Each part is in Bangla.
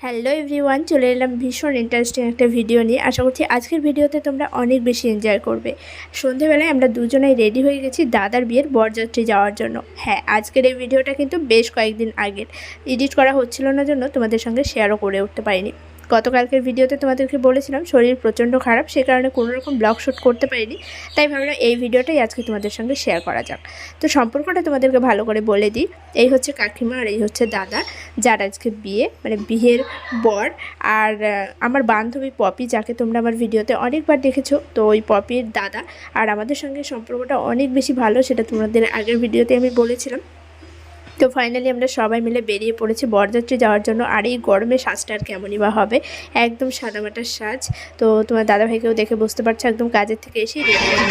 হ্যালো এভরিওয়ান চলে এলাম ভীষণ ইন্টারেস্টিং একটা ভিডিও নিয়ে। আশা করছি আজকের ভিডিওতে তোমরা অনেক বেশি এনজয় করবে। সন্ধেবেলায় আমরা দুজনেই রেডি হয়ে গেছি দাদার বিয়ের বরযাত্রী যাওয়ার জন্য। হ্যাঁ আজকের এই ভিডিওটা কিন্তু বেশ কয়েকদিন আগের। এডিট করা হচ্ছিল না জন্য তোমাদের সঙ্গে শেয়ারও করে উঠতে পারিনি। গতকালকের ভিডিওতে তোমাদেরকে বলেছিলাম, শরীর প্রচণ্ড খারাপ, সে কারণে কোনো রকম ব্লগ শ্যুট করতে পারিনি। তাই ভাবলাম এই ভিডিওটাই আজকে তোমাদের সঙ্গে শেয়ার করা যাক। তো সম্পর্কটা তোমাদেরকে ভালো করে বলে দিই। এই হচ্ছে কাকিমা আর এই হচ্ছে দাদা, যার আজকে বিয়ে মানে বিয়ের বর আর আমার বান্ধবী পপি, যাকে তোমরা আমার ভিডিওতে অনেকবার দেখেছ, তো ওই পপির দাদা। আর আমাদের সঙ্গে সম্পর্কটা অনেক বেশি ভালো, সেটা তোমাদের আগের ভিডিওতে আমি বলেছিলাম। তো ফাইনালি আমরা সবাই মিলে বেরিয়ে পড়েছি বরযাত্রী যাওয়ার জন্য। আর এই গরমে সাজটা আর কেমনই বা হবে? একদম সাদামাটার সাজ। তো তোমার দাদাভাইকেও দেখে বুঝতে পারছ, একদম কাজের থেকে এসেই রেডি করে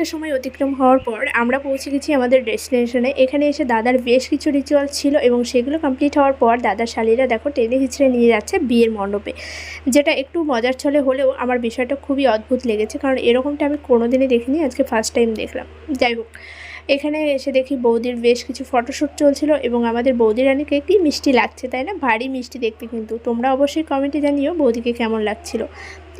অনেকটা সময় অতিক্রম হওয়ার পর আমরা পৌঁছে গেছি আমাদের ডেস্টিনেশনে। এখানে এসে দাদার বেশ কিছু রিচুয়াল ছিল এবং সেগুলো কমপ্লিট হওয়ার পর দাদার শালীরা দেখো টেনে হিচড়ে নিয়ে যাচ্ছে বিয়ের মণ্ডপে। যেটা একটু মজার ছলে হলেও আমার বিষয়টা খুবই অদ্ভুত লেগেছে কারণ এরকমটা আমি কোনোদিনই দেখিনি, আজকে ফার্স্ট টাইম দেখলাম। যাই হোক, এখানে এসে দেখি বৌদির বেশ কিছু ফটোশ্যুট চলছিল এবং আমাদের বৌদি রানীকে কি মিষ্টি লাগছে, তাই না? ভারী মিষ্টি দেখতে কিন্তু। তোমরা অবশ্যই কমেন্টে জানিও বৌদিকে কেমন লাগছিল।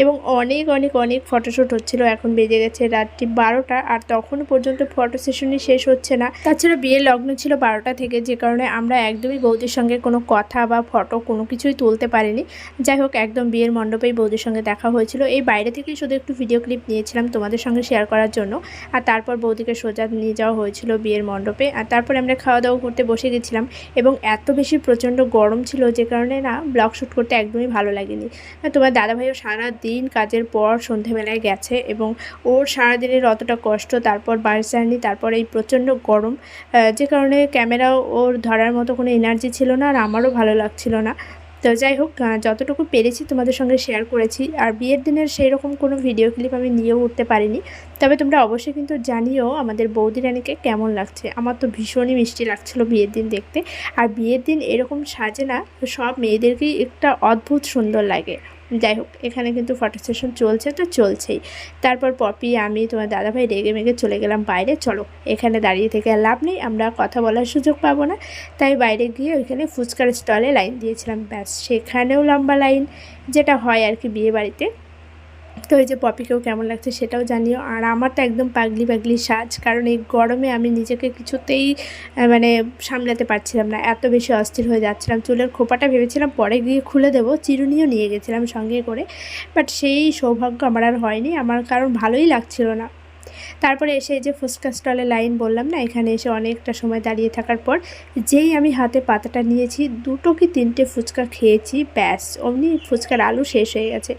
এবং অনেক অনেক অনেক ফটোশ্যুট হচ্ছিল। এখন বেজে গেছে রাত্রি বারোটা আর তখনও পর্যন্ত ফটো সেশনই শেষ হচ্ছে না। তাছাড়া বিয়ের লগ্ন ছিল বারোটা থেকে, যে কারণে আমরা একদমই বৌদির সঙ্গে কোনো কথা বা ফটো কোনো কিছুই তুলতে পারিনি। যাই হোক, একদম বিয়ের মণ্ডপেই বৌদির সঙ্গে দেখা হয়েছিল। এই বাইরে থেকেই শুধু একটু ভিডিও ক্লিপ নিয়েছিলাম তোমাদের সঙ্গে শেয়ার করার জন্য। আর তারপর বৌদিকে সোজা নিয়ে যাওয়া হয়েছিল বিয়ের মণ্ডপে। আর তারপরে আমরা খাওয়া দাওয়া করতে বসে গেছিলাম এবং এত বেশি প্রচণ্ড গরম ছিল যে কারণে না ব্লগ শ্যুট করতে একদমই ভালো লাগেনি। তোমার দাদাভাইও সারা দিন কাজের পর সন্ধেবেলায় গেছে এবং ওর সারাদিনের অতটা কষ্ট, তারপর বাস জার্নি তারপর এই প্রচণ্ড গরম যে কারণে ক্যামেরাও ওর ধরার মতো কোনো এনার্জি ছিল না আর আমারও ভালো লাগছিল না। তো যাই হোক যতটুকু পেরেছি তোমাদের সঙ্গে শেয়ার করেছি আর বিয়ের দিনের সেই রকম কোনো ভিডিও ক্লিপ আমি নিয়েও উঠতে পারিনি। তবে তোমরা অবশ্যই কিন্তু জানিও আমাদের বৌদি রানীকে কেমন লাগছে। আমার তো ভীষণই মিষ্টি লাগছিল বিয়ের দিন দেখতে। আর বিয়ের দিন এরকম সাজে না, সব মেয়েদেরকেই একটা অদ্ভুত সুন্দর লাগে। যাই হোক, এখানে কিন্তু ফটো সেশন চলছে, তো চলছেই। তারপর পপি, আমি, তোমার দাদাভাই রেগে মেগে চলে গেলাম বাইরে। চলো, এখানে দাঁড়িয়ে থেকে লাভ নেই, আমরা কথা বলার সুযোগ পাবো না। তাই বাইরে গিয়ে ওইখানে ফুচকার স্টলে লাইন দিয়েছিলাম, ব্যাস, সেখানেও লম্বা লাইন যেটা হয় আর কি বিয়ে বাড়িতে। তো এই যে পপিকেও কেমন লাগছে সেটাও জানিও। আর আমার তো একদম পাগলি পাগলি সাজ, কারণ এই গরমে আমি নিজেকে কিছুতেই মানে সামলাতে পারছিলাম না। এত বেশি অস্থির হয়ে যাচ্ছিলাম। চুলের খোপাটা ভেবেছিলাম পরে গিয়ে খুলে দেবো, চিরুনিও নিয়ে গেছিলাম সঙ্গে করে। বাট সেই সৌভাগ্য আমার আর হয়নি। আমার কারণ ভালোই লাগছিল না। তারপরে এসে এই যে ফুচকা স্টলে লাইন বললাম না, এখানে এসে অনেকটা সময় দাঁড়িয়ে থাকার পর যেই আমি হাতে পাতাটা নিয়েছি, দুটো কি তিনটে ফুচকা খেয়েছি, ব্যাস, অমনি ফুচকার আলু শেষ হয়ে গেছে।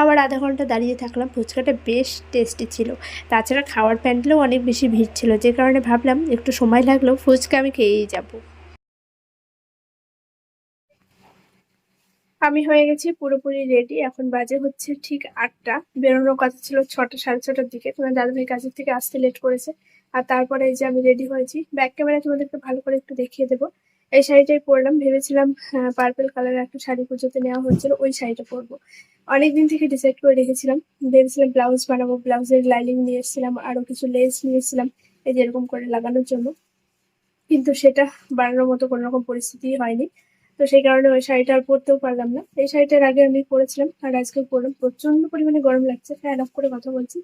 আবার আধা ঘণ্টা দাঁড়িয়ে থাকলাম, ফুচকাটা বেশ টেস্টি ছিল। তাছাড়া খাওয়ার প্যান্ডেলেও অনেক বেশি ভিড় ছিল, যে কারণে ভাবলাম একটু সময় লাগলেও ফুচকা আমি খেয়েই যাব। আমি হয়ে গেছি পুরোপুরি রেডি এখন বাজে হচ্ছে ঠিক আটটা। বেরোনোর কথা ছিল ছটা, সাড়ে ছটার দিকে। তোমার দাদাভাই কাছের থেকে আসতে লেট করেছে। আর তারপরে এই যে আমি রেডি হয়েছি। ব্যাক ক্যামেরায় তোমাদেরকে ভালো করে একটু দেখিয়ে দেবো। এই শাড়িটাই পরলাম। ভেবেছিলাম পার্পল কালারের একটা শাড়ি পুজোতে নেওয়া হয়েছিল, ওই শাড়িটা পরবো। অনেকদিন থেকে ডিসাইড করে রেখেছিলাম। ভেবেছিলাম ব্লাউজ বানাবো ব্লাউজের লাইনিং নিয়ে এসেছিলাম, আরও কিছু লেস নিয়ে এসেছিলাম, এই যে এরকম করে লাগানোর জন্য। কিন্তু সেটা বানানোর মতো কোনো রকম পরিস্থিতি হয়নি। তো সেই কারণে ওই শাড়িটা আর পরতেও পারলাম না। এই শাড়িটার আগে আমি পরেছিলাম, আর আজকে পরলাম। প্রচণ্ড পরিমাণে গরম লাগছে ফ্যান অফ করে কথা বলছি।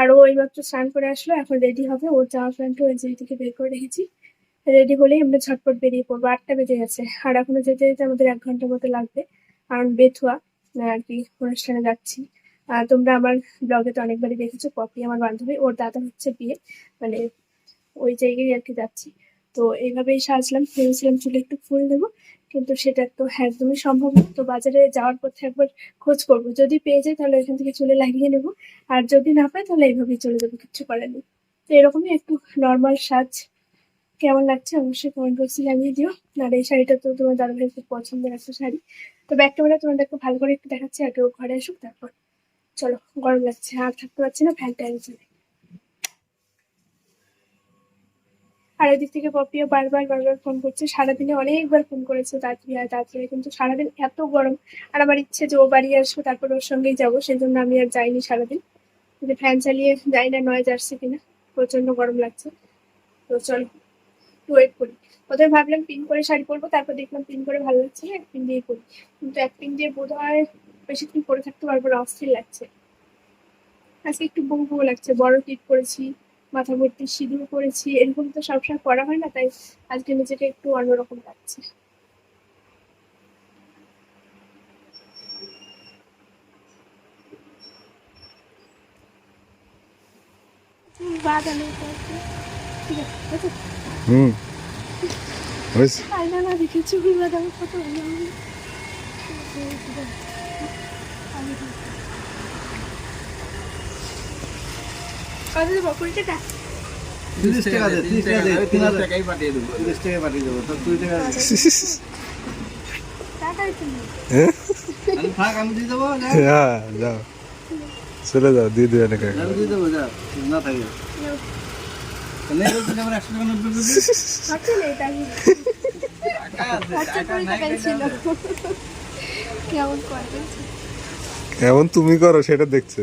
আর ও এইমাত্র স্নান করে আসলো, এখন রেডি হবে। ওর জামা প্যান্টও ওই যে থেকে বের করে রেখেছি। রেডি হলেই আমরা ঝটপট বেরিয়ে পড়ব। আটটা বেজে গেছে। আর এখনও যেতে যেতে আমাদের এক ঘণ্টার মতো লাগবে। কারণ বেথুয়া আর কি, অনুষ্ঠানে যাচ্ছি। তোমরা আমার ব্লগে তো অনেকবারই দেখেছ, পপি আমার বান্ধবী। ওর দাদা হচ্ছে বিয়ে মানে ওই জায়গায় আর কি যাচ্ছি। তো এইভাবেই সাজলাম। ভেবেছিলাম চুলে একটু ফুল দেবো। কিন্তু সেটা তো একদমই সম্ভব না। তো বাজারে যাওয়ার পথে একবার খোঁজ করব। যদি পেয়ে যাই তাহলে এখান থেকে চুলে লাগিয়ে নেব। আর যদি না পাই তাহলে এইভাবেই চলে যাব কিচ্ছু করার নেই। তো এরকমই একটু নর্মাল সাজ। কেমন লাগছে অবশ্যই কমেন্ট বক্সে জানিয়ে দিও। আর এই শাড়িটা তো তোমার দাদা ভাই খুব পছন্দের একটা শাড়ি। তো ব্যাক ক্যামেরা একটু ভালো করে একটু দেখাচ্ছি, আগে ঘরে আসুক, তারপর। চলো, গরম লাগছে, আর থাকতে পারছি না ফ্যানটা আমি চলে। আর এদিক থেকে পপিও বারবার বারবার ফোন করছে। সারাদিনে অনেকবার ফোন করেছে তাড়াতাড়ি আয় তাড়াতাড়ি। কিন্তু সারাদিন এত গরম। আর আমার ইচ্ছে যে ও বাড়ি আসব তারপর ওর সঙ্গেই যাব। সেই জন্য আমি আর যাইনি সারাদিন। যে ফ্যান চালিয়ে যাই না, নয় যাচ্ছে কিনা। প্রচণ্ড গরম লাগছে। তো চলো, একটু ওয়েট করি। প্রথমে ভাবলাম পিন করে শাড়ি পরবো, তারপর দেখলাম পিন করে ভালো লাগছে না, এক পিন দিয়ে পরি। কিন্তু এক পিন দিয়ে বোধ হয় বেশিক্ষণ পরে থাকতে পারব না, অস্থির লাগছে। আজকে একটু বউ বউ লাগছে, বড় টিপ করেছি। মাথা ভর্তি সিঁদুর করেছি এরকম তো সবসময় করা হয় না তাই আজকে নিজেকে একটু অন্যরকম লাগছে। বাদামি? হুম। আয়না না দেখে চুল কত ভালো কত দেবো কুড়ি টাকা। তিরিশ টাকা দে তিরিশ টাকা দে তিন হাজার। টাকাই পাঠিয়ে দেবো। তিরিশ টাকা পাঠিয়ে দেবো তো কুড়ি টাকা দে। আমি দিয়ে দেবো যা। হ্যাঁ যাও। চলে যাও দিয়ে দেবে দিয়ে দেবো না ছিল। কেমন এমন তুমি করো সেটা দেখছে।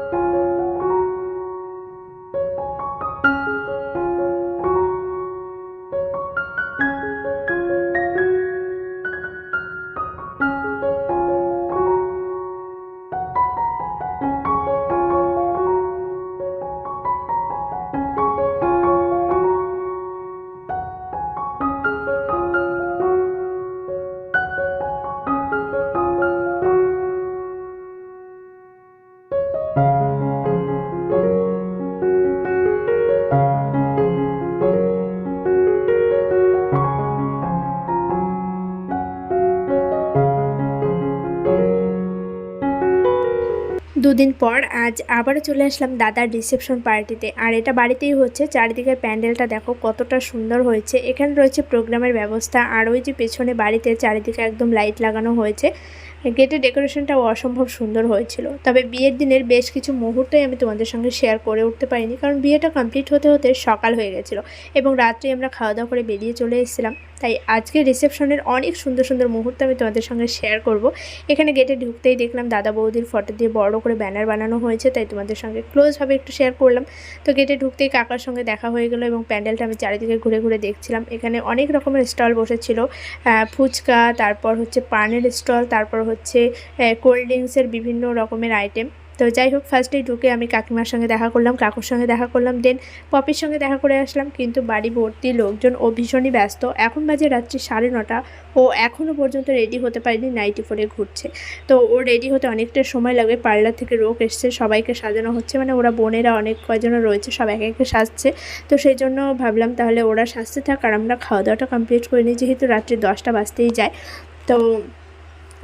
দুদিন পর আজ আবারও চলে আসলাম দাদার রিসেপশন পার্টিতে আর এটা বাড়িতেই হচ্ছে, চারিদিকের প্যান্ডেলটা দেখো কতটা সুন্দর হয়েছে। এখানে রয়েছে প্রোগ্রামের ব্যবস্থা, আর ওই যে পেছনে বাড়িতে চারিদিকে একদম লাইট লাগানো হয়েছে। গেটের ডেকোরেশনটাও অসম্ভব সুন্দর হয়েছিল। তবে বিয়ের দিনের বেশ কিছু মুহূর্তই আমি তোমাদের সঙ্গে শেয়ার করে উঠতে পারিনি, কারণ বিয়েটা কমপ্লিট হতে হতে সকাল হয়ে গেছিল এবং রাত্রে আমরা খাওয়া দাওয়া করে বেরিয়ে চলে এসেছিলাম। তাই আজকে রিসেপশনের অনেক সুন্দর সুন্দর মুহূর্ত আমি তোমাদের সঙ্গে শেয়ার করব। এখানে গেটে ঢুকতেই দেখলাম দাদা বৌদির ফটো দিয়ে বড় করে ব্যানার বানানো হয়েছে, তাই তোমাদের সঙ্গে ক্লোজভাবে একটু শেয়ার করলাম। তো গেটে ঢুকতেই কাকার সঙ্গে দেখা হয়ে গেলো এবং প্যান্ডেলটা আমি চারিদিকে ঘুরে ঘুরে দেখছিলাম। এখানে অনেক রকমের স্টল বসেছিল ফুচকা, তারপর হচ্ছে পানের স্টল, তারপর হচ্ছে কোল্ড ড্রিঙ্কসের বিভিন্ন রকমের আইটেম তো যাই হোক ফার্স্টেই ঢুকে আমি কাকিমার সঙ্গে দেখা করলাম, কাকুর সঙ্গে দেখা করলাম দেন পপির সঙ্গে দেখা করে আসলাম। কিন্তু বাড়ি ভর্তি লোকজন ও ভীষণই ব্যস্ত। এখন বাজে রাত্রি সাড়ে নটা। ও এখনও পর্যন্ত রেডি হতে পারেনি নাইটি পরে ঘুরছে। তো ও রেডি হতে অনেকটা সময় লাগবে পার্লার থেকে লোক এসছে, সবাইকে সাজানো হচ্ছে। মানে ওরা বোনেরা অনেক কয়জন রয়েছে, সব একে একে সাজছে। তো সেই জন্য ভাবলাম তাহলে ওরা সাজতে থাক আর আমরা খাওয়া দাওয়াটা কমপ্লিট করে নিই। যেহেতু রাত্রি দশটা বাজতেই যায়, তো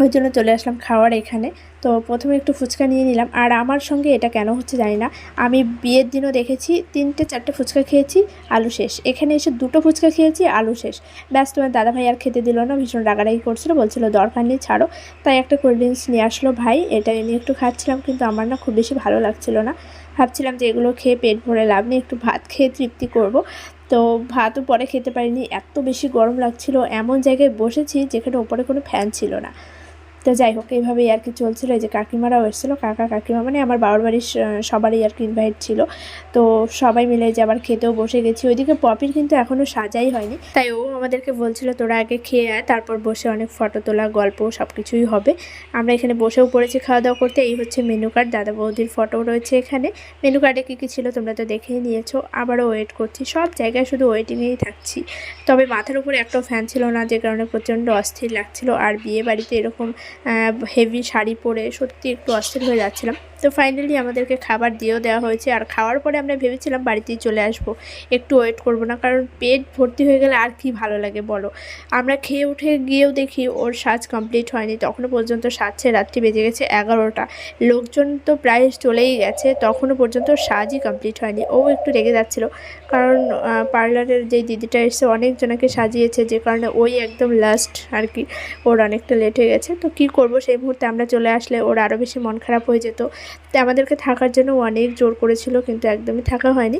ওই জন্য চলে আসলাম খাওয়ার এখানে। তো প্রথমে একটু ফুচকা নিয়ে নিলাম। আর আমার সঙ্গে এটা কেন হচ্ছে জানি না। আমি বিয়ের দিনও দেখেছি, তিনটে চারটে ফুচকা খেয়েছি, আলু শেষ। এখানে এসে দুটো ফুচকা খেয়েছি, আলু শেষ। ব্যাস, তোমার দাদাভাই আর খেতে দিল না, ভীষণ রাগারাগি করছিল, বলছিল, দরকার নেই, ছাড়ো। তাই একটা কোল্ড ড্রিঙ্কস নিয়ে আসলো ভাই। এটা নিয়ে একটু খাচ্ছিলাম, কিন্তু আমার না খুব বেশি ভালো লাগছিল না। ভাবছিলাম যে এগুলো খেয়ে পেট ভরে লাভ নেই, একটু ভাত খেয়ে তৃপ্তি করব। তো ভাতও পরে খেতে পারিনি, এত বেশি গরম লাগছিল। এমন জায়গায় বসেছি যেখানে ওপরে কোনো ফ্যান ছিল না। তো যাই হোক, এইভাবেই আর কি চলছিল। এই যে কাকিমারাও এসেছিল। কাকা, কাকিমা মানে আমার বাবার বাড়ির সবারই আর কি ইনভাইট ছিল। তো সবাই মিলে যে আবার খেতেও বসে গেছি। ওইদিকে পপির কিন্তু এখনও সাজাই হয়নি। তাই ও আমাদেরকে বলছিল, তোরা আগে খেয়ে আয়, তারপর বসে অনেক ফটো তোলা, গল্প সব কিছুই হবে। আমরা এখানে বসেও পড়েছি খাওয়া দাওয়া করতে। এই হচ্ছে মেনু কার্ড দাদা বৌদির ফটো রয়েছে এখানে। মেনু কার্ডে কী কী ছিল তোমরা তো দেখেই নিয়েছো। আবারও ওয়েট করছি। সব জায়গায় শুধু ওয়েটিংয়েই থাকছি। তবে মাথার উপরে একটাও ফ্যান ছিল না, যে কারণে প্রচণ্ড অস্থির লাগছিল। আর বিয়ে বাড়িতে এরকম হেভি শাড়ি পরে সত্যি একটু অস্থির হয়ে যাচ্ছিলাম। তো ফাইনালি আমাদেরকে খাবার দিয়েও দেওয়া হয়েছে। আর খাওয়ার পরে আমরা ভেবেছিলাম বাড়িতেই চলে আসব। একটু ওয়েট করব না, কারণ পেট ভর্তি হয়ে গেলে আর কি ভালো লাগে বলো? আমরা খেয়ে উঠে গিয়েও দেখি ওর সাজ কমপ্লিট হয়নি। তখনও পর্যন্ত সাজছে, রাত্রি বেজে গেছে এগারোটা। লোকজন তো প্রায় চলেই গেছে। তখনও পর্যন্ত সাজই কমপ্লিট হয়নি। ও একটু রেগে যাচ্ছিল। কারণ পার্লারের যে দিদিটা এসে অনেকজনকে সাজিয়েছে। যে কারণে ওই একদম লাস্ট আর কি। ওর অনেকটা লেট হয়ে গেছে। তো কি করব সেই মুহূর্তে আমরা চলে আসলে ওর আরও বেশি মন খারাপ হয়ে যেত। তাই আমাদেরকে থাকার জন্য অনেক জোর করেছিল, কিন্তু একদমই থাকা হয়নি।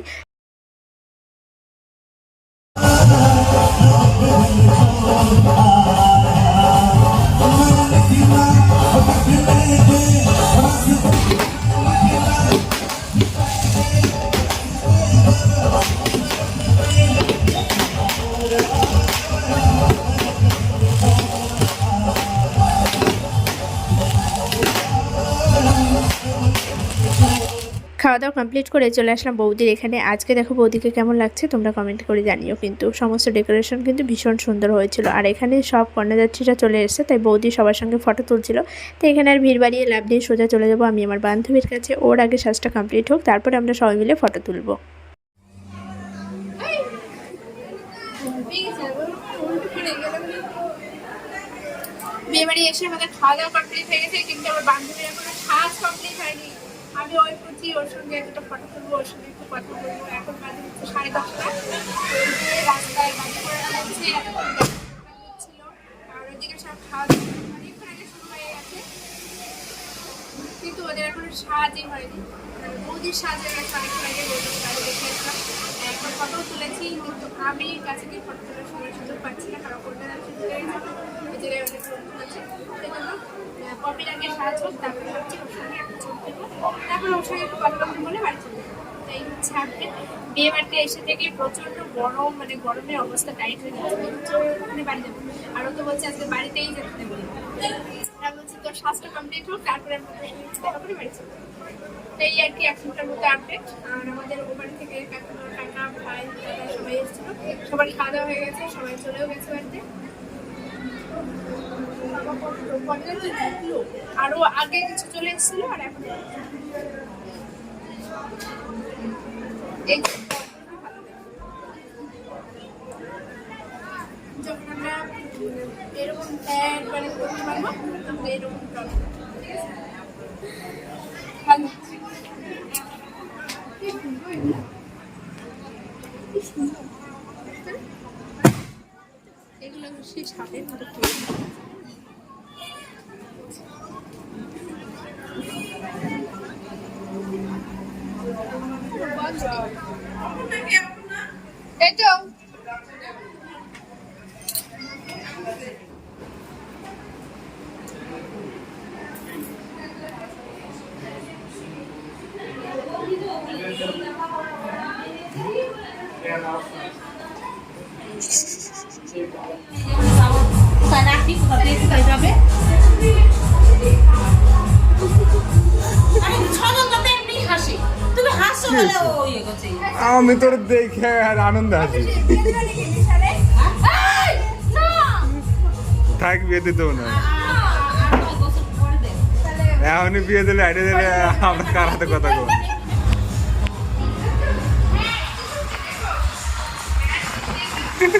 খাওয়া দাওয়া কমপ্লিট করে চলে আসলাম বৌদির এখানে। আজকে দেখো বৌদিকে কেমন লাগছে তোমরা কমেন্ট করে জানিও কিন্তু। সমস্ত ডেকোরেশন কিন্তু ভীষণ সুন্দর হয়েছিল। আর এখানে সব কন্যাযাত্রীরা চলে এসেছে, তাই বৌদি সবার সঙ্গে ফটো তুলছিল। তো এখানে আর ভিড় বাড়িয়ে লাভ নেই, সোজা চলে যাব আমি আমার বান্ধবীর কাছে। ওর আগে সাজটা কমপ্লিট হোক, তারপরে আমরা সবাই মিলে ফটো তুলবো। বিয়ে বাড়ি এসে আমাদের খাওয়া দাওয়া কমপ্লিট হয়ে গেছে, কিন্তু আমার বান্ধবীর এখনও সাজ কমপ্লিট হয়নি। আমি ওই করছি ওর সঙ্গে একটা ফটো তুলবো, ওর সঙ্গে একটু কথা বলব। এখন বাজে হচ্ছে সাড়ে দশটা। রাস্তায় ছিল আর ওইদিকে সব খাওয়া অনেকক্ষণ আগে শুরু হয়ে গেছে। কিন্তু ওদের এখনও সাজই হয়নি। মানে বৌদির সাজে গেছে অনেকক্ষণ আগে বৌদির বাড়ি দেখে আসলাম এখন ফটো তুলেছি, কিন্তু আমি কাছে গিয়ে ফটো তোলার সময় সুযোগ পাচ্ছি না, কারণ কলকাতা শুরু হয়ে গেছে ওই জায়গায় অনেক লোকজন আছে পপির আগে সাজ হোক ভাবছি ওর সঙ্গে একটু ছবি তারপরে ওর সঙ্গে একটু কথা বলে বাড়ি চলে হচ্ছে আপডেট বিয়ে বাড়িতে এসে থেকে প্রচণ্ড গরম মানে গরমের অবস্থা টাইট হয়ে যাচ্ছে। মানে বাড়ি যাব। আর ও তো বলছে আজকে বাড়িতেই যেতে দেবো। বলছি তোর শ্বাসটা কমপ্লিট হোক, তারপরে আমরা বাড়ি চলে এই আর কি এখনকার মতো আপডেট আর আমাদের ও বাড়ি থেকে কাকা ভাই সবাই এসেছিল। সবার খাওয়া দাওয়া হয়ে গেছে, সবাই চলেও গেছে বাড়িতে। আরও আগে কিছু চলে এসেছিল আর এখন যখন আমরা এরকম প্যান্ট মানে এরকম ভালো। এগুলো সেই সাপের মতো তৈরি। এই তো আমি তোর দেখে আর আনন্দ আছি থাক, বিয়ে দিতেও না। এখনই বিয়ে দিলে আইডিয়া দিলে আমরা কার হাতে কথা কব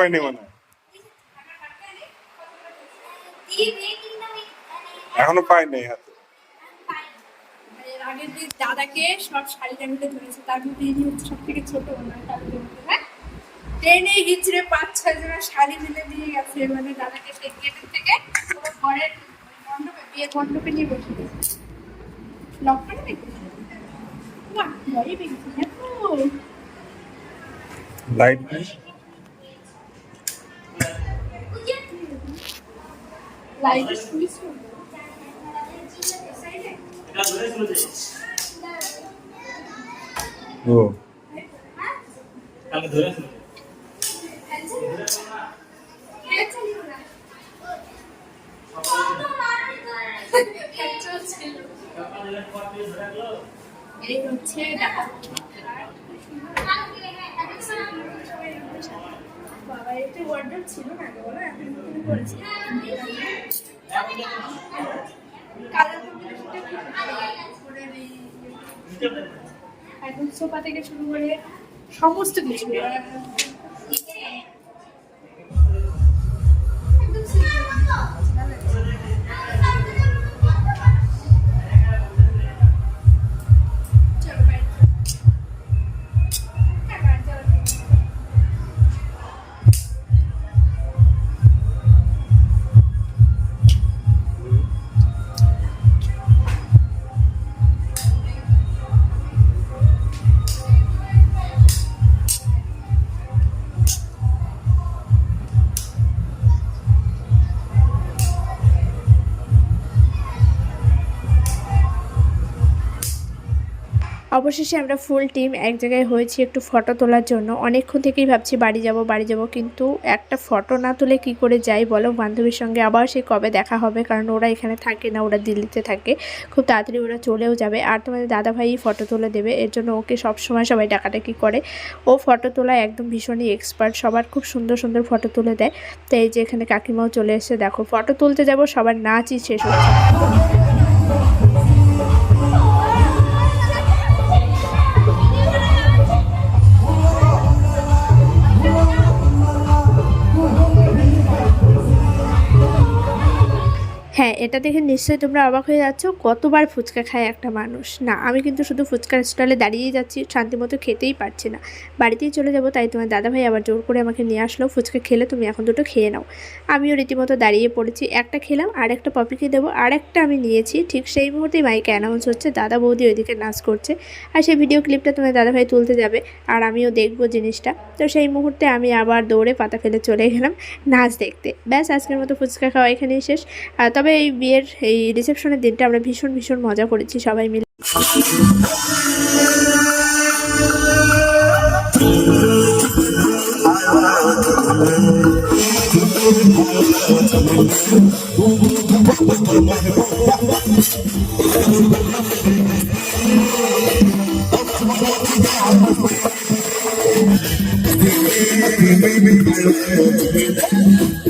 পাইনি মানে এখনও পাইনি হাতে। আগের দিন দাদাকে সব মিলে ধরেছে তার মধ্যে ইনি হচ্ছে সব থেকে ছোট ওনার তাদের মধ্যে, হ্যাঁ? ট্রেনে হিচড়ে পাঁচ ছয় শাড়ি মিলে দিয়ে গেছে মানে দাদাকে সেই গেটের থেকে ঘরের মণ্ডপে বিয়ের মণ্ডপে নিয়ে বসে দেখি বাহ ভয়ই পেয়েছি দেখো লাইট নেই লাইট সুইচ ও এই হচ্ছে ওয়ার্ডরোব ছিল না বলো এখন নতুন সোফা থেকে শুরু করে সমস্ত কিছু। অবশেষে আমরা ফুল টিম এক জায়গায় হয়েছি একটু ফটো তোলার জন্য। অনেকক্ষণ থেকেই ভাবছি বাড়ি যাব বাড়ি যাব, কিন্তু একটা ফটো না তুলে কি করে যাই বলো? বান্ধবীর সঙ্গে আবার সেই কবে দেখা হবে? কারণ ওরা এখানে থাকে না, ওরা দিল্লিতে থাকে। খুব তাড়াতাড়ি ওরা চলেও যাবে। আর তোমাদের দাদা দাদাভাই ফটো তুলে দেবে। এর জন্য ওকে সবসময় সবাই ডাকাডাকি করে। ও ফটো তোলা একদম ভীষণই এক্সপার্ট সবার খুব সুন্দর সুন্দর ফটো তুলে দেয়। তো এই যে এখানে কাকিমাও চলে এসেছে। দেখো ফটো তুলতে যাব, সবার নাচই শেষ হচ্ছে। হ্যাঁ এটা দেখে নিশ্চয়ই তোমরা অবাক হয়ে যাচ্ছ, কতবার ফুচকা খায় একটা মানুষ। না, আমি কিন্তু শুধু ফুচকার স্টলে দাঁড়িয়েই যাচ্ছি শান্তিমতো খেতেই পারছি না। বাড়িতেই চলে যাব, তাই তোমার দাদাভাই আবার জোর করে আমাকে নিয়ে আসলো, ফুচকা খেলে তুমি এখন দুটো খেয়ে নাও। আমিও রীতিমতো দাঁড়িয়ে পড়েছি, একটা খেলাম, আর একটা পপিকে দেবো, আর একটা আমি নিয়েছি। ঠিক সেই মুহূর্তেই মাইকে অ্যানাউন্স হচ্ছে, দাদা বৌদি ওইদিকে নাচ করছে। আর সেই ভিডিও ক্লিপটা তোমার দাদাভাই তুলতে যাবে, আর আমিও দেখব জিনিসটা। তো সেই মুহূর্তে আমি আবার দৌড়ে পাতা ফেলে চলে গেলাম নাচ দেখতে। ব্যাস, আজকের মতো ফুচকা খাওয়া এখানেই শেষ। আর তবে এই বিয়ের এই রিসেপশনের দিনটা আমরা ভীষণ ভীষণ মজা করেছি সবাই মিলে। বিয়ে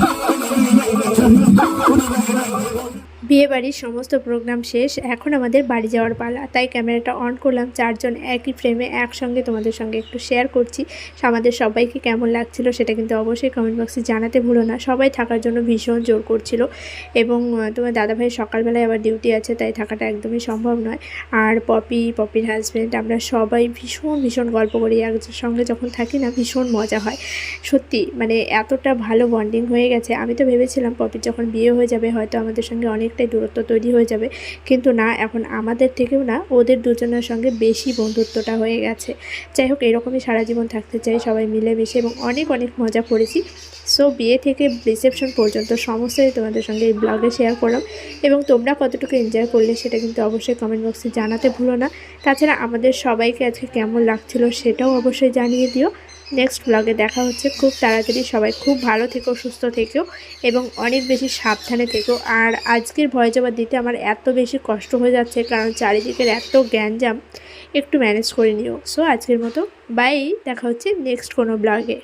Oh, বাড়ির সমস্ত প্রোগ্রাম শেষ, এখন আমাদের বাড়ি যাওয়ার পালা। তাই ক্যামেরাটা অন করলাম, চারজন একই ফ্রেমে একসঙ্গে তোমাদের সঙ্গে একটু শেয়ার করছি। আমাদের সবাইকে কেমন লাগছিল সেটা কিন্তু অবশ্যই কমেন্ট বক্সে জানাতে ভুলো না। সবাই থাকার জন্য ভীষণ জোর করছিল এবং তোমার দাদাভাই সকালবেলায় আবার ডিউটি আছে, তাই থাকাটা একদমই সম্ভব নয়। আর পপি, পপির হাজব্যান্ড আমরা সবাই ভীষণ ভীষণ গল্প করি। একসঙ্গে যখন থাকি না, ভীষণ মজা হয়। সত্যি মানে এতটা ভালো বন্ডিং হয়ে গেছে। আমি তো ভেবেছিলাম পপির যখন বিয়ে হয়ে যাবে, হয়তো আমাদের সঙ্গে অনেকটাই দূরত্ব তৈরি হয়ে যাবে। কিন্তু না, এখন আমাদের থেকেও না, ওদের দুজনের সঙ্গে বেশি বন্ধুত্বটা হয়ে গেছে। যাই হোক, এরকমই সারা জীবন থাকতে চাই সবাই মিলেমিশে এবং অনেক অনেক মজা করেছি। সো বিয়ে থেকে রিসেপশন পর্যন্ত সমস্তই তোমাদের সঙ্গে এই ব্লগে শেয়ার করলাম। এবং তোমরা কতটুকু এনজয় করলে সেটা কিন্তু অবশ্যই কমেন্ট বক্সে জানাতে ভুলো না। তাছাড়া আমাদের সবাইকে আজকে কেমন লাগছিল সেটাও অবশ্যই জানিয়ে দিও। নেক্সট ব্লগে দেখা হচ্ছে। খুব তাড়াতাড়ি সবাই খুব ভালো থেকো, সুস্থ থেকেও এবং অনেক বেশি সাবধানে থেকেও আর আজকের ভয় জবাব দিতে আমার এত বেশি কষ্ট হয়ে যাচ্ছে, কারণ চারিদিকের এত গ্যাঞ্জাম, একটু ম্যানেজ করে নিও। সো আজকের মতো বাই দেখা হচ্ছে নেক্সট কোনো ব্লগে